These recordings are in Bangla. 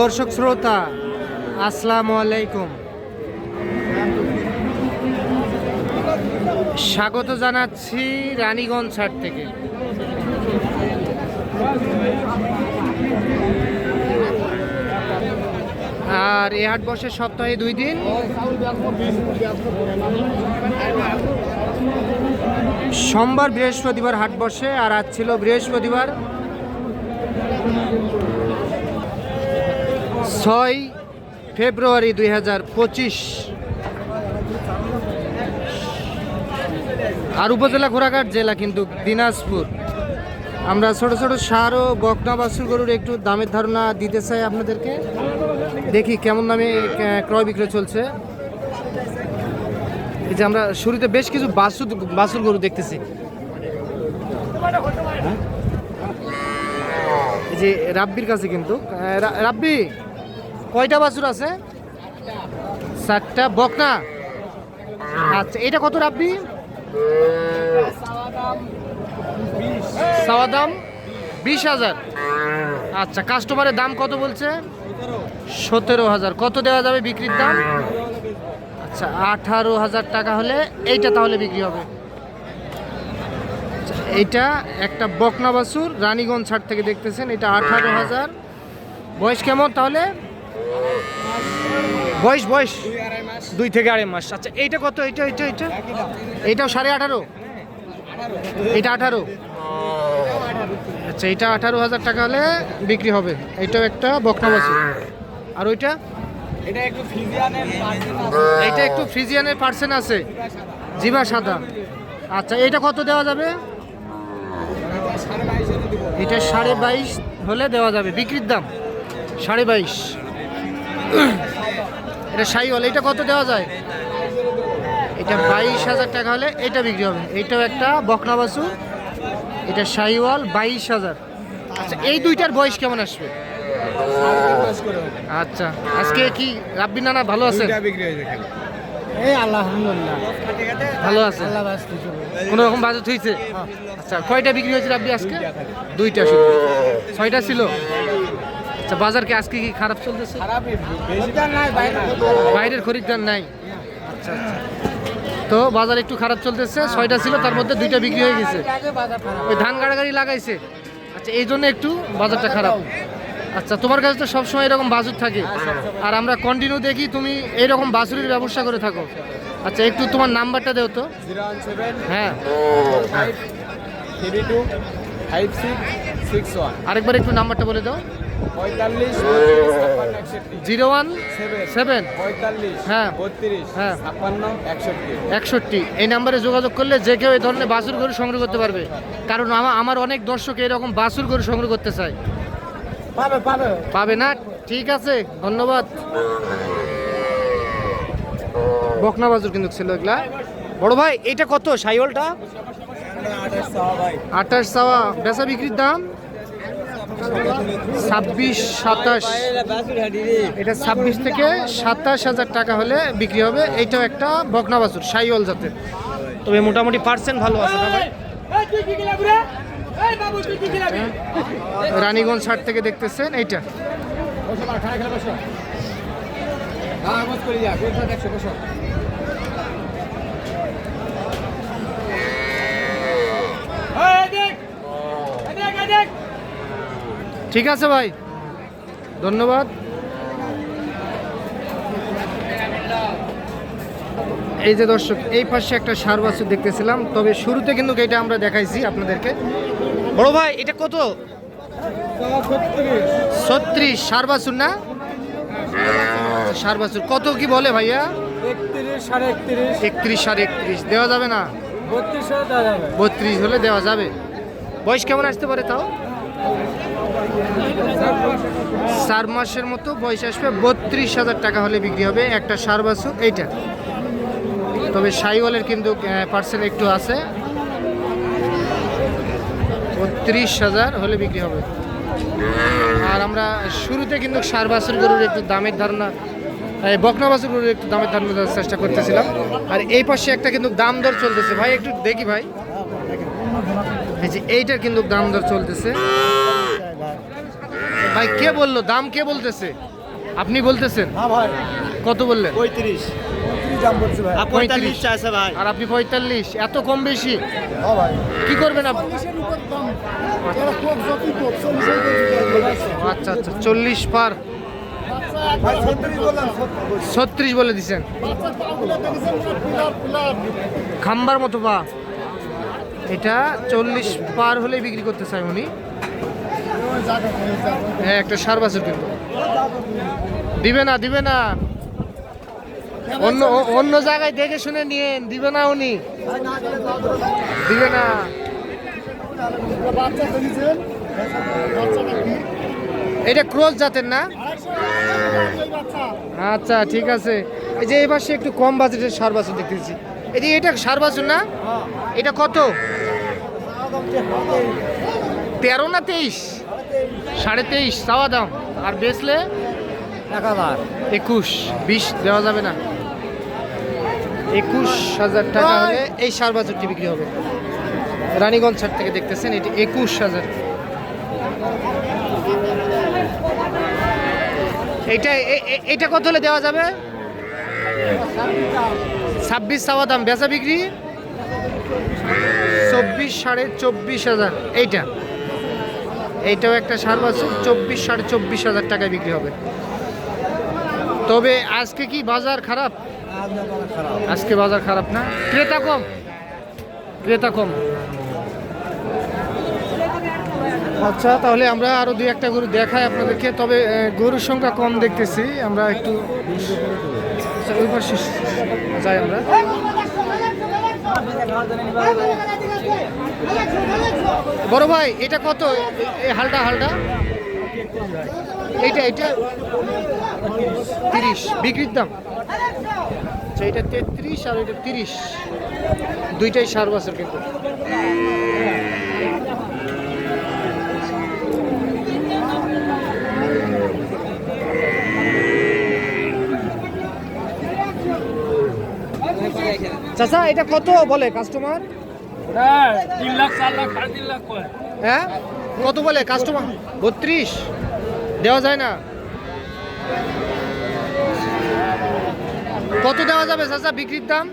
দর্শক শ্রোতা, আসসালামু আলাইকুম। স্বাগত জানাচ্ছি রানীগঞ্জ হাট থেকে। আর এ হাট বসে সপ্তাহে দুই দিন। সোমবার বৃহস্পতিবার হাট বসে, আর আজ ছিল বৃহস্পতিবার। ছয় ফেব্রুয়ারি দুই হাজার পঁচিশ। আর উপজেলা ঘোড়াঘাট জেলা কিন্তু দিনাজপুর। আমরা ছোট ছোট সার ও বকনা বাছুর গরুর একটু দামের ধারণা দিতে চাই আপনাদেরকে। দেখি কেমন দামে ক্রয় বিক্রয় চলছে। এই যে আমরা শুরুতে বেশ কিছু বাছুর বাছুর গরু দেখতেছি। এই যে রাব্বির কাছে কিন্তু রাব্বি! কয়টা বাছুর আছে? চারটা। বকনা? আচ্ছা এটা কত রাখবি চাওয়া দাম বিশ হাজার। আচ্ছা কাস্টমারের দাম কত বলছে? সতেরো হাজার। কত দেওয়া যাবে বিক্রির দাম? আচ্ছা আঠারো হাজার টাকা হলে এইটা তাহলে বিক্রি হবে। আচ্ছা, এইটা একটা বকনা বাছুর রানীগঞ্জ ছাড় থেকে দেখতেছেন এটা আঠারো হাজার। বয়স কেমন তাহলে? বয়স বয়স। দুই থেকে আড়াই মাস। আচ্ছা এইটা কত? এইটা এইটা এইটা? এইটাও সাড়ে আঠারো? এটা আঠারো? আচ্ছা এটা আঠারো হাজার টাকা হলে বিক্রি হবে। এইটাও একটা বকনা বাছুর। আর ওইটা? এটা একটু ফ্রিজিয়ানের পার্সেন্ট আছে। জিবা সাদা। আচ্ছা এটা কত দেওয়া যাবে? এটা সাড়ে বাইশ হলে দেওয়া যাবে। বিক্রির দাম? সাড়ে বাইশ। এটা সাই হলে এটা কত দেওয়া যায়? এটা বাইশ হাজার টাকা হলে এটা বিক্রি হবে। এইটাও একটা বকনা বাসু এটা সাইওয়াল বাইশ হাজার। আচ্ছা এই দুইটার বয়স কেমন আসবে? আচ্ছা আজকে কি রাব্বি নানা ভালো খালি এই আলহামদুলিল্লাহ। ভালো আছে? আল্লাহ কোনো রকম বাজেট হয়েছে? আচ্ছা কয়টা বিক্রি হয়েছে রাব্বি আজকে? দুইটা শুধু। ছয়টা ছিল? আচ্ছা বাজার কি আজকে কি খারাপ চলতেছে? বাইরের খরিদ্দার নাই। আচ্ছা আচ্ছা তো বাজার একটু খারাপ চলতেছে ছয়টা ছিল তার মধ্যে দুইটা বিক্রি হয়ে গেছে। ওই ধান গাড়াগাড়ি লাগাইছে। আচ্ছা এই জন্য একটু বাজারটা খারাপ। আচ্ছা তোমার কাছে তো সবসময় এরকম বাজুর থাকে। আর আমরা কন্টিনিউ দেখি তুমি এইরকম বাছুরের ব্যবসা করে থাকো। আচ্ছা একটু তোমার নাম্বারটা দেও তো। হ্যাঁ। আরেকবার একটু নাম্বারটা বলে দাও। পঁয়তাল্লিশ জিরো ওয়ান? সেভেন। পঁয়তাল্লিশ হ্যাঁ। বত্রিশ হ্যাঁ। ছাপ্পান্ন একষট্টি। একষট্টি। এই নাম্বারে যোগাযোগ করলে যে কেউ এই ধরনের বাছুর গরু সংগ্রহ করতে পারবে। কারণ আমার অনেক দর্শক এরকম বাছুর গরু সংগ্রহ করতে চায়। পাবে পাবে। পাবে না? ঠিক আছে ধন্যবাদ। বকনা বাজুর কিন্তু ছিল এগুলা। বড় ভাই এটা কত সাইওলটা আঠাশ সাওয়া। বেচা বিক্রির দাম? ছাব্বিশ সাতাশ। এটা ছাব্বিশ থেকে সাতাশ হাজার টাকা হলে বিক্রি হবে। এইটাও একটা বকনা বাছুর সাইওল জাতের। তবে মোটামুটি পার্সেন্ট ভালো আছে না ভাই? রানীগঞ্জ হাট থেকে দেখতেছেন এইটা। বসো ঠিক আছে ভাই। ধন্যবাদ। এই যে দর্শক এই পাশে একটা সার বাছুর দেখতেছিলাম তবে শুরুতে কিন্তু এটা আমরা দেখাইছি আপনাদেরকে। বড় ভাই এটা কত? ছত্রিশ। সার বাছুর না? সার বাছুর কত কি বলে ভাইয়া? একত্রিশ সাড়ে একত্রিশ। দেওয়া যাবে না? বত্রিশ হলে দেওয়া যাবে। বয়স কেমন আসতে পারে তাও? চার মাসের মতো বয়স আসবে, বত্রিশ হাজার টাকা হলে বিক্রি হবে একটা সার বাছুর, এইটা। তবে সাইওয়ালের কিন্তু পার্সেন্ট একটু আছে। বত্রিশ হাজার হলে বিক্রি হবে। আর আমরা শুরুতে কিন্তু সার বাছুর গরুর একটু দামের ধারণা বকনা বাছুর গরুর একটু দামের ধারণা দেওয়ার চেষ্টা করতেছিলাম। আর এই পাশে একটা কিন্তু দাম দর চলতেছে। ভাই, একটু দেখি ভাই। এইটার কিন্তু দাম দর চলতেছে। ভাই কে বলল? দাম কে বলতেছে? আপনি বলতেছেন? হ্যাঁ ভাই। কত বললেন? পঁয়ত্রিশ। পঁয়ত্রিশ দাম বলছে ভাই। আর পঁয়তাল্লিশ? চাইছে ভাই। আর আপনি পঁয়তাল্লিশ? এত কম বেশি? হ্যাঁ ভাই। কি করবেন আপনি আচ্ছা আচ্ছা চল্লিশ পার। ভাই ছত্রিশ বলে দিছেন। খাম্বার মতো পা। এটা চল্লিশ পার হলেই বিক্রি করতে চাই উনি। হ্যাঁ একটা সার বাছুর কিন্তু। দিবে না দিবে না। অন্য অন্য জায়গায় দেখে শুনে নিয়েন, দিবে না উনি। দিবে না। এটা ক্রস জাতের না? আচ্ছা ঠিক আছে। এই যে এই পাশে একটু কম বাজেটের সার বাছুর দেখতেছি। এই যে এটা সার বাছুর না? এটা কত? তেরো না তেইশ? সাড়ে তেইশ চাওয়া দাম। আর বেচলে? এক হাজার। একুশ বিশ দেওয়া যাবে না। একুশ হাজার টাকা হলে এই সার বাছুরটি বিক্রি হবে। রানীগঞ্জ ছাড় থেকে দেখতেছেন এটি একুশ হাজার। এইটা এ- এ- এইটা কত হলে দেওয়া যাবে? ছাব্বিশ চাওয়া দাম বেচা বিক্রি? চব্বিশ সাড়ে চব্বিশ হাজার এইটা। এইটাও একটা সার বাছুর চব্বিশ, সাড়ে চব্বিশ হাজার টাকায় বিক্রি হবে। তবে আজকে কি বাজার খারাপ? আজকে বাজার খারাপ না? ক্রেতা কম। ক্রেতা কম। আচ্ছা তাহলে আমরা আরও দুই একটা গরু দেখাই আপনাদেরকে। তবে গরুর সংখ্যা কম দেখতেছি। আমরা একটু যাই আমরা। বড় ভাই, এটা কত? হালটা হালটা। এইটা এইটা। তিরিশ, বিক্রির দাম। আচ্ছা এটা তেত্রিশ আর এটা তিরিশ। দুইটাই সার বছর কিন্তু। চাচা, এটা কত বলে কাস্টমার হ্যাঁ? কত বলে? কাস্টমার বত্রিশ? দেওয়া যায় না। কত দেওয়া যাবে চাচা বিক্রির দাম?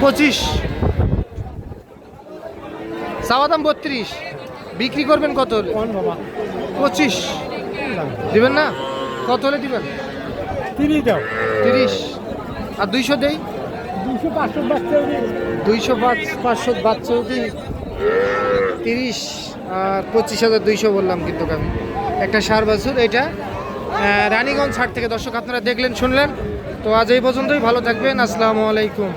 পঁচিশ। চাওয়া দাম বত্রিশ। বিক্রি করবেন কত হলে? পঁচিশ। দিবেন না? কত হলে দিবেন? তিরিশ দাও। তিরিশ। আর দুইশো দেই? দুইশো পাঁচশো দুইশো পাঁচ পাঁচশো বাচ্চা তিরিশ আর পঁচিশ হাজার দুইশো বললাম কিন্তু আমি। একটা সার বাছুর, এটা রানীগঞ্জ হাট থেকে। দর্শক, আপনারা দেখলেন, শুনলেন। তো আজ এই পর্যন্তই। ভালো থাকবেন। আসসালামু আলাইকুম।